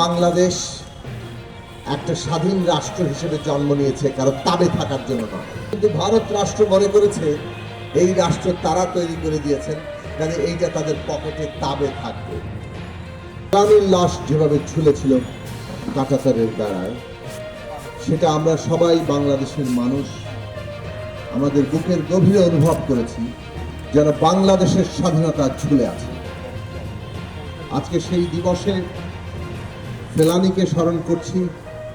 বাংলাদেশ একটা স্বাধীন রাষ্ট্র হিসেবে জন্ম নিয়েছে, কারও তাবে থাকার জন্য নয়। কিন্তু ভারত রাষ্ট্র মনে করেছে, এই রাষ্ট্র তারা তৈরি করে দিয়েছেন কাজে এইটা তাদের পকেটে তাবে থাকবে। প্রাণীর লাশ যেভাবে ঝুলেছিল কাঁটাতারের দ্বারায়, সেটা আমরা সবাই বাংলাদেশের মানুষ, আমাদের বুকের গভীরে অনুভব করেছি, যেন বাংলাদেশের স্বাধীনতা ঝুলে আছে। আজকে সেই দিবসে ফেলানিকে স্মরণ করছি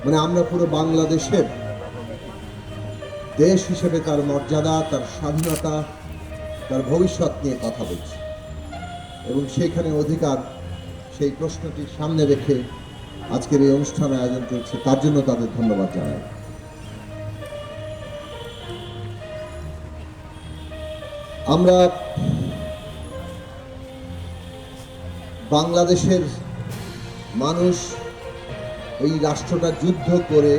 মানে আমরা পুরো বাংলাদেশের দেশ হিসেবে তার মর্যাদা, তার স্বাধীনতা, তার ভবিষ্যৎ নিয়ে কথা বলছি। এবং সেইখানে অধিকার, সেই প্রশ্নটি সামনে রেখে আজকের এই অনুষ্ঠান আয়োজন করছে তার জন্য তাদের ধন্যবাদ জানাই। আমরা বাংলাদেশের মানুষ এই রাষ্ট্রটা যুদ্ধ করে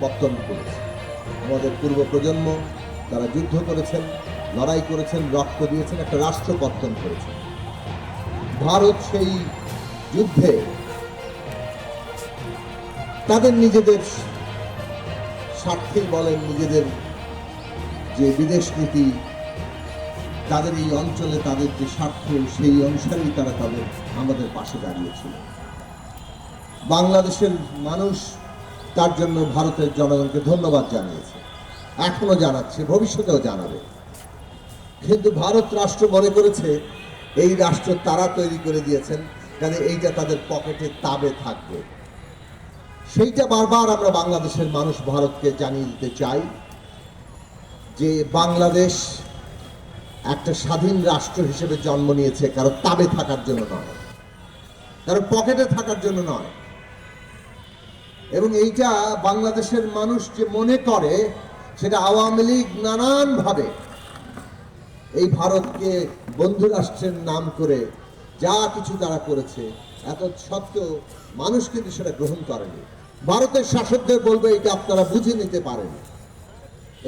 পত্তন করেছে। আমাদের পূর্ব প্রজন্ম তারা যুদ্ধ করেছেন, লড়াই করেছেন, রক্ত দিয়েছেন, একটা রাষ্ট্র পত্তন করেছেন। ভারত সেই যুদ্ধে তাদের নিজেদের স্বার্থেই বলেন, নিজেদের যে বিদেশ নীতি, তাদের এই অঞ্চলে তাদের যে স্বার্থ, সেই অনুসারেই তারা তাদের আমাদের পাশে দাঁড়িয়েছিল। বাংলাদেশের মানুষ তার জন্য ভারতের জনগণকে ধন্যবাদ জানিয়েছে। এখনও জানাচ্ছে, ভবিষ্যতেও জানাবে। কিন্তু ভারত রাষ্ট্র মনে করেছে, এই রাষ্ট্র তারা তৈরি করে দিয়েছেন কাজে এইটা তাদের পকেটে তাবে থাকবে। সেইটা বারবার আমরা বাংলাদেশের মানুষ ভারতকে জানিয়ে দিতে চাই যে বাংলাদেশ একটা স্বাধীন রাষ্ট্র হিসেবে জন্ম নিয়েছে কারও তাবে থাকার জন্য নয়। কারও পকেটে থাকার জন্য নয়। এবং এইটা বাংলাদেশের মানুষ যে মনে করে, সেটা আওয়ামী লীগ নানানভাবে এই ভারতকে বন্ধু রাষ্ট্রের নাম করে যা কিছু তারা করেছে, এত সত্ত্বেও মানুষ কিন্তু সেটা গ্রহণ করেনি। ভারতের শাসকদের বলবে এটা আপনারা বুঝে নিতে পারেন।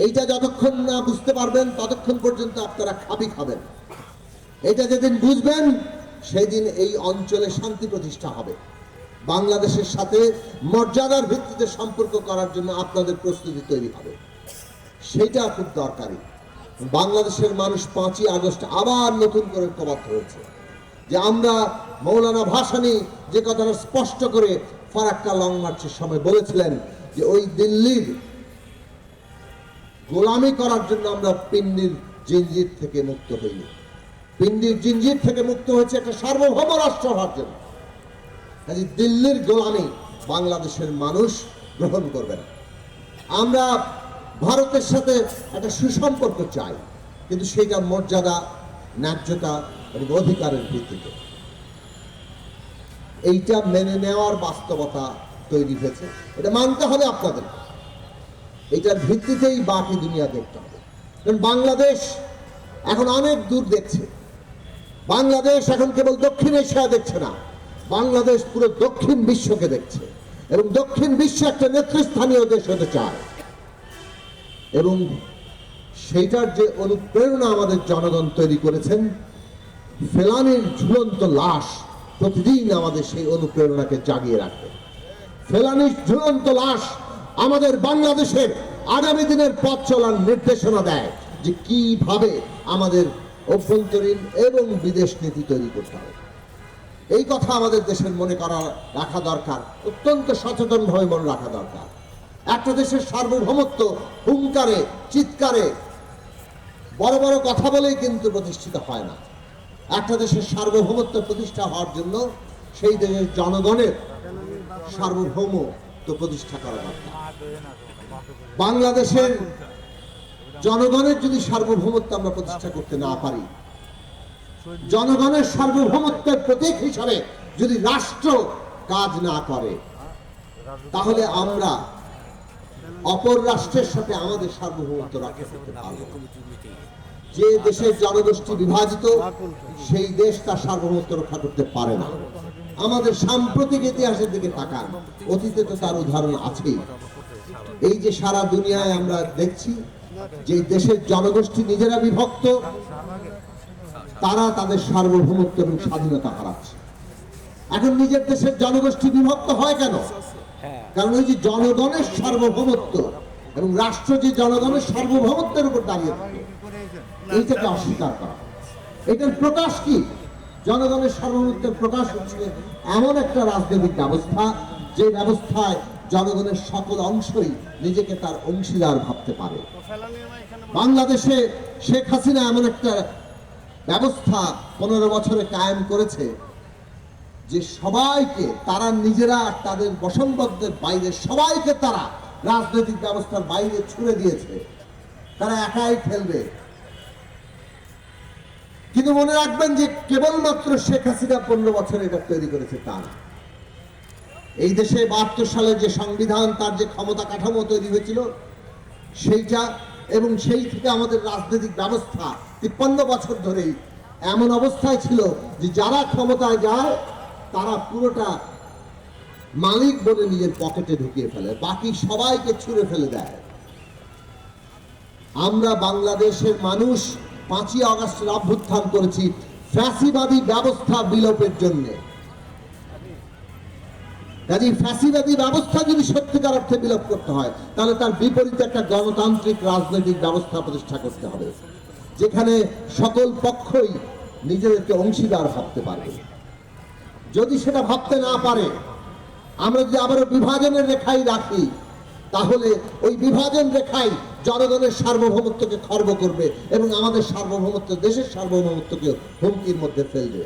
এইটা যতক্ষণ না বুঝতে পারবেন, ততক্ষণ পর্যন্ত আপনারা খাবি খাবেন। এটা যেদিন বুঝবেন, সেদিন এই অঞ্চলে শান্তি প্রতিষ্ঠা হবে। বাংলাদেশের সাথে মর্যাদার ভিত্তিতে সম্পর্ক করার জন্য আপনাদের প্রস্তুতি তৈরি হবে। সেটা খুব দরকারি। বাংলাদেশের মানুষ পাঁচই আগস্ট আবার নতুন করে ঐক্যবদ্ধ হয়েছে। যে আমরা মৌলানা ভাসানী যে কথাটা স্পষ্ট করে ফারাক্কা লং মার্চের সময় বলেছিলেন যে ওই দিল্লির গোলামি করার জন্য আমরা পিন্ডির জিঞ্জির থেকে মুক্ত হইনি। পিন্ডির জিঞ্জির থেকে মুক্ত হয়েছে একটা সার্বভৌম রাষ্ট্র হওয়ার জন্য। কাজে দিল্লির গোলামি বাংলাদেশের মানুষ গ্রহণ করবে না আমরা ভারতের সাথে একটা সুসম্পর্ক চাই, কিন্তু সেইটা মর্যাদা, ন্যায্যতা এবং অধিকারের ভিত্তিতে। এইটা মেনে নেওয়ার বাস্তবতা তৈরি হয়েছে। এটা মানতে হবে আপনাদের। এটার ভিত্তিতেই বাকি দুনিয়া দেখতে হবে। কারণ বাংলাদেশ এখন অনেক দূর দেখছে। বাংলাদেশ এখন কেবল দক্ষিণ এশিয়া দেখছে না। বাংলাদেশ পুরো দক্ষিণ বিশ্বকে দেখছে এবং দক্ষিণ বিশ্ব একটা নেতৃস্থানীয় দেশ হতে চায়। এবং সেইটার যে অনুপ্রেরণা আমাদের জনগণ তৈরি করেছেন, ফেলানির ঝুলন্ত লাশ প্রতিদিন আমাদের সেই অনুপ্রেরণাকে জাগিয়ে রাখবে ফেলানির ঝুলন্ত লাশ আমাদের বাংলাদেশের আগামী দিনের পথ চলার নির্দেশনা দেয় যে কীভাবে আমাদের অভ্যন্তরীণ এবং বিদেশ নীতি তৈরি করতে হবে। এই কথা আমাদের দেশের মনে করা, রাখা দরকার। অত্যন্ত সচেতনভাবে মনে রাখা দরকার। একটা দেশের সার্বভৌমত্ব হুঙ্কারে, চিৎকারে, বড় বড় কথা বলেই কিন্তু প্রতিষ্ঠিত হয় না। একটা দেশের সার্বভৌমত্ব প্রতিষ্ঠা হওয়ার জন্য সেই দেশের জনগণের সার্বভৌমত্ব প্রতিষ্ঠা করা দরকার। বাংলাদেশের জনগণের যদি সার্বভৌমত্ব আমরা প্রতিষ্ঠা করতে না পারি জনগণের সার্বভৌমত্বের প্রতীক হিসাবে যদি রাষ্ট্র কাজ না করে, তাহলে আমরা অপর রাষ্ট্রের সাথে আমাদের সার্বভৌমত্ব রক্ষা করতে পারব যে দেশের জনগোষ্ঠী বিভাজিত, সেই দেশ তার সার্বভৌমত্ব রক্ষা করতে পারে না। আমাদের সাম্প্রতিক ইতিহাসের দিকে তাকান, অতীতে তো তার উদাহরণ আছেই। এই যে সারা দুনিয়ায় আমরা দেখছি, যে দেশের জনগোষ্ঠী নিজেরা বিভক্ত তারা তাদের সার্বভৌমত্ব এবং স্বাধীনতা হারাচ্ছে। এখন নিজের দেশের জনগোষ্ঠী বিভক্ত হয় কেন? কারণ ওই যে জনগণের সার্বভৌমত্ব এবং রাষ্ট্র যে জনগণের সার্বভৌমত্বের উপর দাঁড়িয়ে থাকে, এইটাকে অস্বীকার করা এটার প্রকাশ কি? জনগণের সার্বভৌমত্বের প্রকাশ হচ্ছে এমন একটা রাজনৈতিক ব্যবস্থা, যে ব্যবস্থায় জনগণের সকল অংশই নিজেকে তার অংশীদার ভাবতে পারে। বাংলাদেশে শেখ হাসিনা এমন একটা ব্যবস্থা পনেরো বছরে কায়েম করেছে যে সবাইকে, তারা নিজেরা তাদের বসম্বদের বাইরে, সবাইকে তারা রাজনৈতিক ব্যবস্থার বাইরে ছুড়ে দিয়েছে। তারা একাই খেলবে কিন্তু মনে রাখবেন যে কেবলমাত্র শেখ হাসিনা পনেরো বছর এটা তৈরি করেছে তা না। এই দেশে বাহাত্তর সালে যে সংবিধান, তার যে ক্ষমতা কাঠামো তৈরি হয়েছিল, সেইটা এবং সেই থেকে আমাদের রাজনৈতিক ব্যবস্থা তিপ্পান্ন বছর ধরেই এমন অবস্থায় ছিল যে যারা ক্ষমতায় যায়, তারা পুরোটা মালিক বলে নিজের পকেটে ঢুকিয়ে ফেলে, বাকি সবাইকে ছুঁড়ে ফেলে দেয়। আমরা বাংলাদেশের মানুষ পাঁচই আগস্টের অভ্যুত্থান করেছি ফ্যাসিবাদী ব্যবস্থা বিলোপের জন্যে। কাজে ফ্যাসিবাদী ব্যবস্থা যদি সত্যিকার অর্থে বিলোপ করতে হয়, তাহলে তার বিপরীতে একটা গণতান্ত্রিক রাজনৈতিক ব্যবস্থা প্রতিষ্ঠা করতে হবে, যেখানে সকল পক্ষই নিজেদেরকে অংশীদার ভাবতে পারবে। যদি সেটা ভাবতে না পারে, আমরা যদি আবারও বিভাজনের রেখাই রাখি, তাহলে ওই বিভাজন রেখাই জনগণের সার্বভৌমত্বকে খর্ব করবে এবং আমাদের সার্বভৌমত্ব, দেশের সার্বভৌমত্বকে হুমকির মধ্যে ফেলবে।